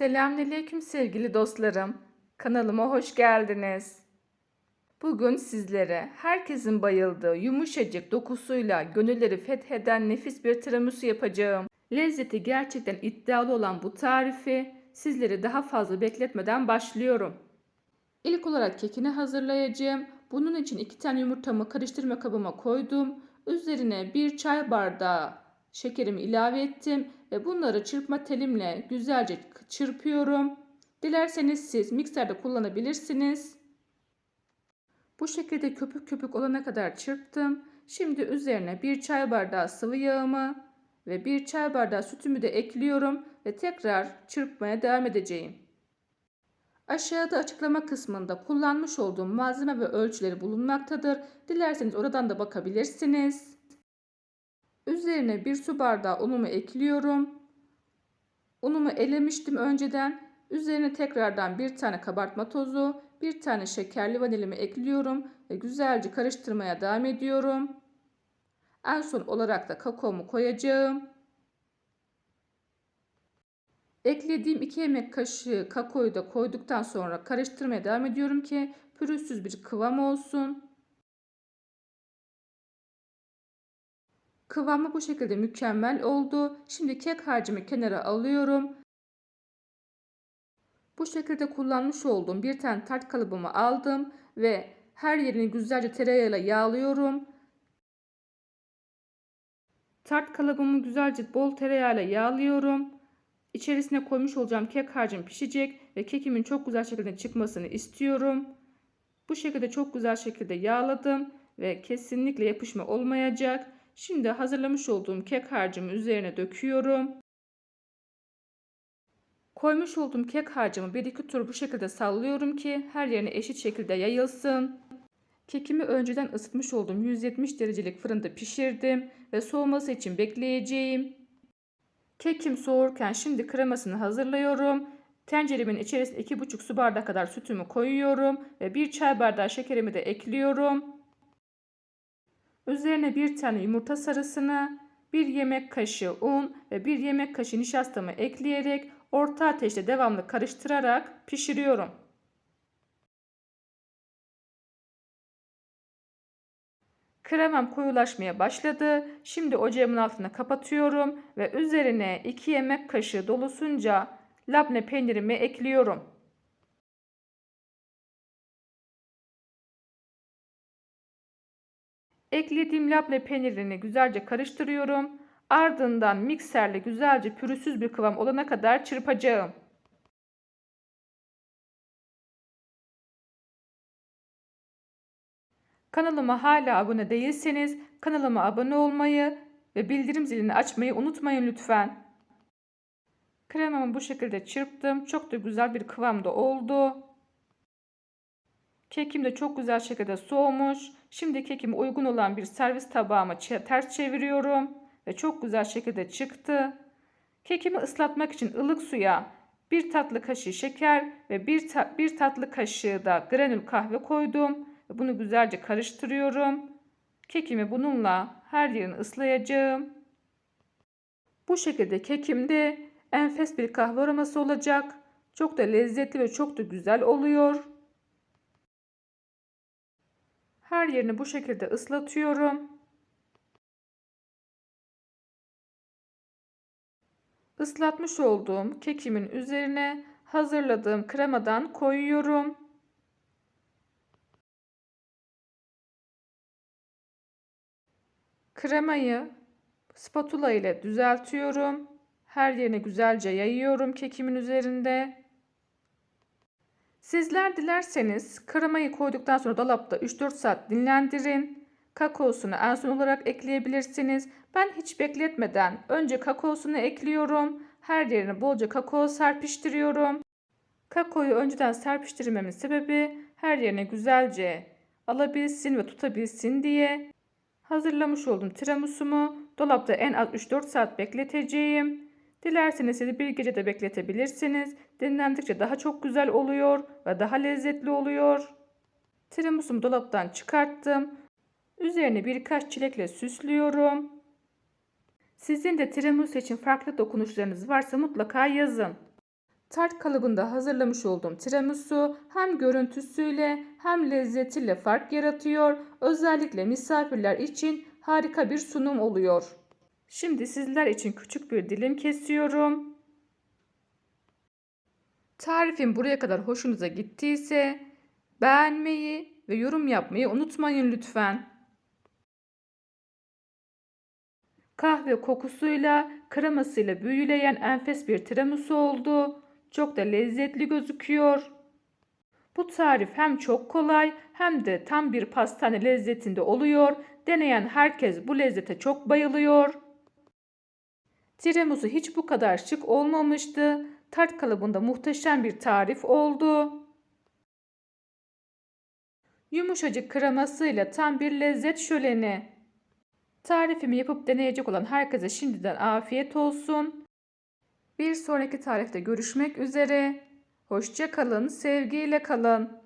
Selamünaleyküm sevgili dostlarım. Kanalıma hoş geldiniz. Bugün sizlere herkesin bayıldığı yumuşacık dokusuyla gönülleri fetheden nefis bir tiramisu yapacağım. Lezzeti gerçekten iddialı olan bu tarifi sizleri daha fazla bekletmeden başlıyorum. İlk olarak kekini hazırlayacağım. Bunun için iki tane yumurtamı karıştırma kabıma koydum. Üzerine bir çay bardağı şekerimi ilave ettim ve bunları çırpma telimle güzelce çırpıyorum. Dilerseniz siz mikserde kullanabilirsiniz. Bu şekilde köpük köpük olana kadar çırptım. Şimdi üzerine bir çay bardağı sıvı yağımı ve bir çay bardağı sütümü de ekliyorum ve tekrar çırpmaya devam edeceğim. Aşağıda açıklama kısmında kullanmış olduğum malzeme ve ölçüleri bulunmaktadır. Dilerseniz oradan da bakabilirsiniz. Üzerine bir su bardağı unumu ekliyorum. Unumu elemiştim önceden. Üzerine tekrardan bir tane kabartma tozu, bir tane şekerli vanilimi ekliyorum ve güzelce karıştırmaya devam ediyorum. En son olarak da kakaomu koyacağım. Eklediğim 2 yemek kaşığı kakaoyu da koyduktan sonra karıştırmaya devam ediyorum ki pürüzsüz bir kıvam olsun. Kıvamı bu şekilde mükemmel oldu. Şimdi kek harcımı kenara alıyorum. Bu şekilde kullanmış olduğum bir tane tart kalıbımı aldım ve her yerini güzelce tereyağıyla yağlıyorum. Tart kalıbımı güzelce bol tereyağıyla yağlıyorum. İçerisine koymuş olacağım kek harcım pişecek ve kekimin çok güzel şekilde çıkmasını istiyorum. Bu şekilde çok güzel şekilde yağladım ve kesinlikle yapışma olmayacak. Şimdi hazırlamış olduğum kek harcımı üzerine döküyorum. Koymuş olduğum kek harcımı bir iki tur bu şekilde sallıyorum ki her yerine eşit şekilde yayılsın. Kekimi önceden ısıtmış olduğum 170 derecelik fırında pişirdim ve soğuması için bekleyeceğim. Kekim soğurken şimdi kremasını hazırlıyorum. Tenceremin içerisine 2,5 su bardağı kadar sütümü koyuyorum ve 1 çay bardağı şekerimi de ekliyorum. Üzerine bir tane yumurta sarısını, bir yemek kaşığı un ve bir yemek kaşığı nişastamı ekleyerek orta ateşte devamlı karıştırarak pişiriyorum. Kremam koyulaşmaya başladı. Şimdi ocağımın altını kapatıyorum ve üzerine 2 yemek kaşığı dolusunca labne peynirimi ekliyorum. Eklediğim labne peynirini güzelce karıştırıyorum. Ardından mikserle güzelce pürüzsüz bir kıvam olana kadar çırpacağım. Kanalıma hala abone değilseniz kanalıma abone olmayı ve bildirim zilini açmayı unutmayın lütfen. Kremamı bu şekilde çırptım. Çok da güzel bir kıvamda oldu. Kekim de çok güzel şekilde soğumuş. Şimdi kekime uygun olan bir servis tabağıma ters çeviriyorum ve çok güzel şekilde çıktı. Kekimi ıslatmak için ılık suya bir tatlı kaşığı şeker ve bir, ta bir tatlı kaşığı da granül kahve koydum. Ve bunu güzelce karıştırıyorum. Kekimi bununla her yerini ıslayacağım. Bu şekilde kekimde enfes bir kahve aroması olacak. Çok da lezzetli ve çok da güzel oluyor. Her yerini bu şekilde ıslatıyorum. Islatmış olduğum kekimin üzerine hazırladığım kremadan koyuyorum. Kremayı spatula ile düzeltiyorum. Her yerine güzelce yayıyorum kekimin üzerinde. Sizler dilerseniz kremayı koyduktan sonra dolapta 3-4 saat dinlendirin. Kakaosunu en son olarak ekleyebilirsiniz. Ben hiç bekletmeden önce kakaosunu ekliyorum. Her yerine bolca kakao serpiştiriyorum. Kakaoyu önceden serpiştirmemin sebebi her yerine güzelce alabilsin ve tutabilsin diye. Hazırlamış olduğum tiramisumu dolapta en az 3-4 saat bekleteceğim. Dilerseniz siz bir gece de bekletebilirsiniz. Dinlendikçe daha çok güzel oluyor ve daha lezzetli oluyor. Tiramisumu dolaptan çıkarttım. Üzerine birkaç çilekle süslüyorum. Sizin de tiramisu için farklı dokunuşlarınız varsa mutlaka yazın. Tart kalıbında hazırlamış olduğum tiramisu hem görüntüsüyle hem lezzetiyle fark yaratıyor. Özellikle misafirler için harika bir sunum oluyor. Şimdi sizler için küçük bir dilim kesiyorum. Tarifim buraya kadar hoşunuza gittiyse beğenmeyi ve yorum yapmayı unutmayın lütfen. Kahve kokusuyla, kremasıyla büyüleyen enfes bir tiramisu oldu. Çok da lezzetli gözüküyor. Bu tarif hem çok kolay hem de tam bir pastane lezzetinde oluyor. Deneyen herkes bu lezzete çok bayılıyor. Tiramisu hiç bu kadar şık olmamıştı. Tart kalıbında muhteşem bir tarif oldu. Yumuşacık kremasıyla tam bir lezzet şöleni. Tarifimi yapıp deneyecek olan herkese şimdiden afiyet olsun. Bir sonraki tarifte görüşmek üzere. Hoşça kalın, sevgiyle kalın.